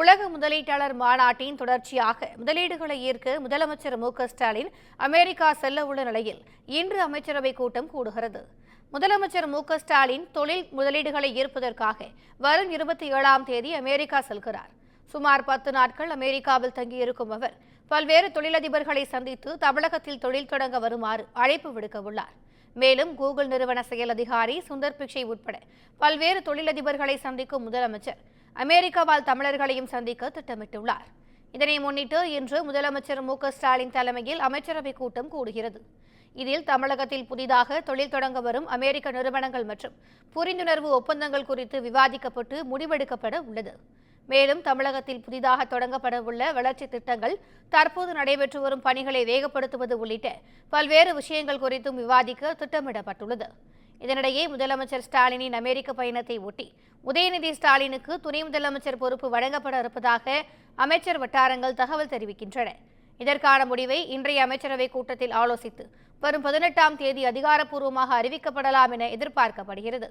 உலக முதலீட்டாளர் மாநாட்டின் தொடர்ச்சியாக முதலீடுகளை ஈர்க்க முதலமைச்சர் மு ஸ்டாலின் அமெரிக்கா செல்ல உள்ள நிலையில் இன்று அமைச்சரவை கூட்டம் கூடுகிறது. முதலமைச்சர் மு ஸ்டாலின் தொழில் முதலீடுகளை ஈர்ப்பதற்காக வரும் இருபத்தி ஏழாம் தேதி அமெரிக்கா செல்கிறார். சுமார் பத்து நாட்கள் அமெரிக்காவில் தங்கியிருக்கும் அவர் பல்வேறு தொழிலதிபர்களை சந்தித்து தமிழகத்தில் தொழில் தொடங்க வருமாறு அழைப்பு விடுக்க உள்ளார். மேலும் கூகுள் நிறுவன செயல் அதிகாரி சுந்தர் பிக்ஷை உட்பட பல்வேறு தொழிலதிபர்களை சந்திக்கும் முதலமைச்சர் அமெரிக்க வாழ் தமிழர்களையும் சந்திக்க திட்டமிட்டுள்ளார். இதனை முன்னிட்டு இன்று முதலமைச்சர் மு ஸ்டாலின் தலைமையில் அமைச்சரவைக் கூட்டம் கூடுகிறது. இதில் தமிழகத்தில் புதிதாக தொழில் தொடங்க வரும் அமெரிக்க நிறுவனங்கள் மற்றும் புரிந்துணர்வு ஒப்பந்தங்கள் குறித்து விவாதிக்கப்பட்டு முடிவெடுக்கப்பட உள்ளது. மேலும் தமிழகத்தில் புதிதாக தொடங்கப்பட உள்ள வளர்ச்சி திட்டங்கள் தற்போது நடைபெற்று வரும் பணிகளை வேகப்படுத்துவது உள்ளிட்ட பல்வேறு விஷயங்கள் குறித்தும் விவாதிக்க திட்டமிடப்பட்டுள்ளது. இதனிடையே முதலமைச்சர் ஸ்டாலினின் அமெரிக்க பயணத்தை ஒட்டி உதயநிதி ஸ்டாலினுக்கு துணை முதலமைச்சர் பொறுப்பு வழங்கப்பட இருப்பதாக அமைச்சர் வட்டாரங்கள் தகவல் தெரிவிக்கின்றன. இதற்கான முடிவை இன்றைய அமைச்சரவை கூட்டத்தில் ஆலோசித்து வரும் பதினெட்டாம் தேதி அதிகாரப்பூர்வமாக அறிவிக்கப்படலாம் என எதிர்பார்க்கப்படுகிறது.